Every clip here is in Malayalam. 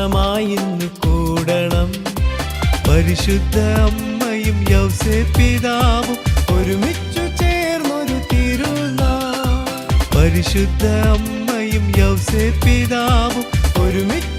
ആഘോഷമായി കൂടണം. പരിശുദ്ധ അമ്മയും യൗസേ പിതാവും ഒരുമിച്ചു ചേർന്നൊരു തിരുനാൾ. പരിശുദ്ധ അമ്മയും യൗസേ പിതാവും ഒരുമിച്ചു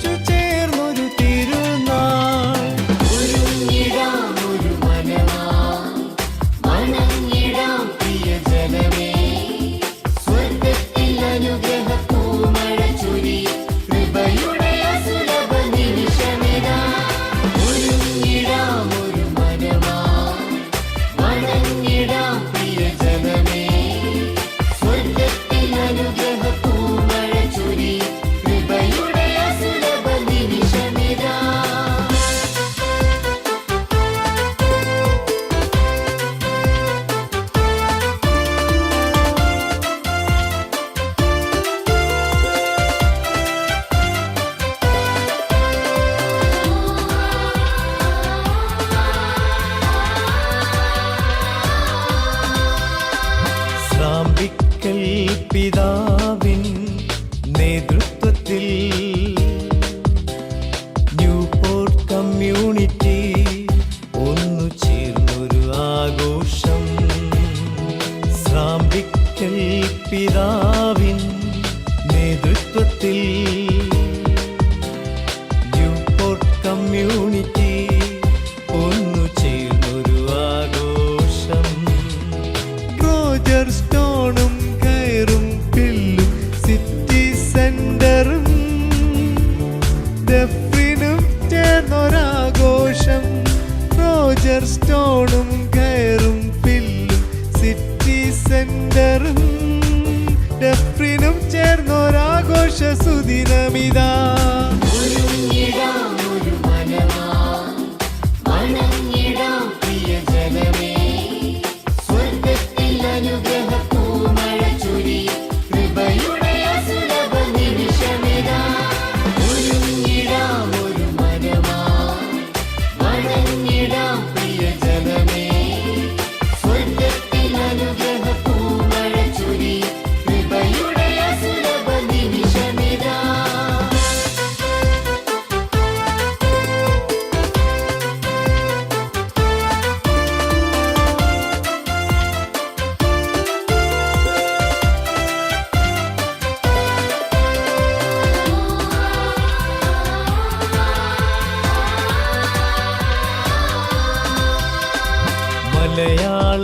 ശ്രാമ്പിക്കൽ പിതാവിൻ നേതൃത്വത്തിൽ ന്യൂപോർട്ട് കമ്മ്യൂണിറ്റി ഒന്നു ചേർന്നൊരു ആഘോഷം. ശ്രാമ്പിക്കൽ പിതാവിൻ നേതൃത്വത്തിൽ ന്യൂപോർട്ട് കമ്മ്യൂണിറ്റി தினமிதான்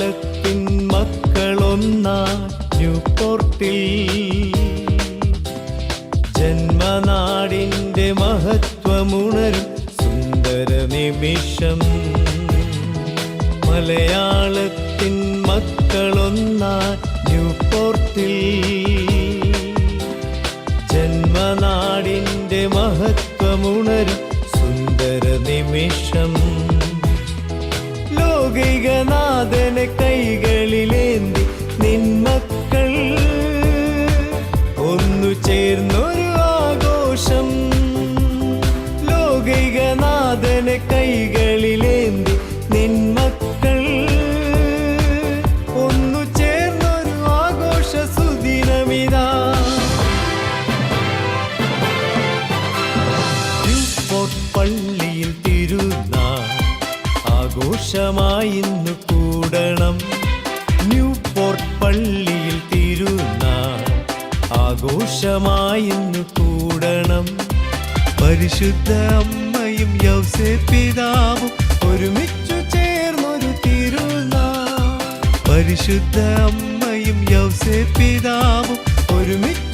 മലയാളത്തിൻ മക്കളൊന്നാ ന്യൂപോർട്ടിൽ ജന്മനാടിന്റെ മഹത്വമുണരും സുന്ദര നിമിഷം. മലയാളത്തിൻ മക്കളൊന്നാ ന്യൂപോർട്ടിൽ ജന്മനാടിന്റെ മഹത്വമുണരും സുന്ദര നിമിഷം. ലോകികനാഥനെ കൈകളിലേന്തി ആഘോഷമായി കൂടണം. ന്യൂ പോർട്ട് പള്ളിയിൽ തിരുനാൾ. ആഘോഷമായി കൂടണം. പരിശുദ്ധ അമ്മയും യൗസേ പിതാവും ഒരുമിച്ചു ചേർന്നൊരു തിരുനാൾ. പരിശുദ്ധ അമ്മയും യൗസേ പിതാവും ഒരുമിച്ചു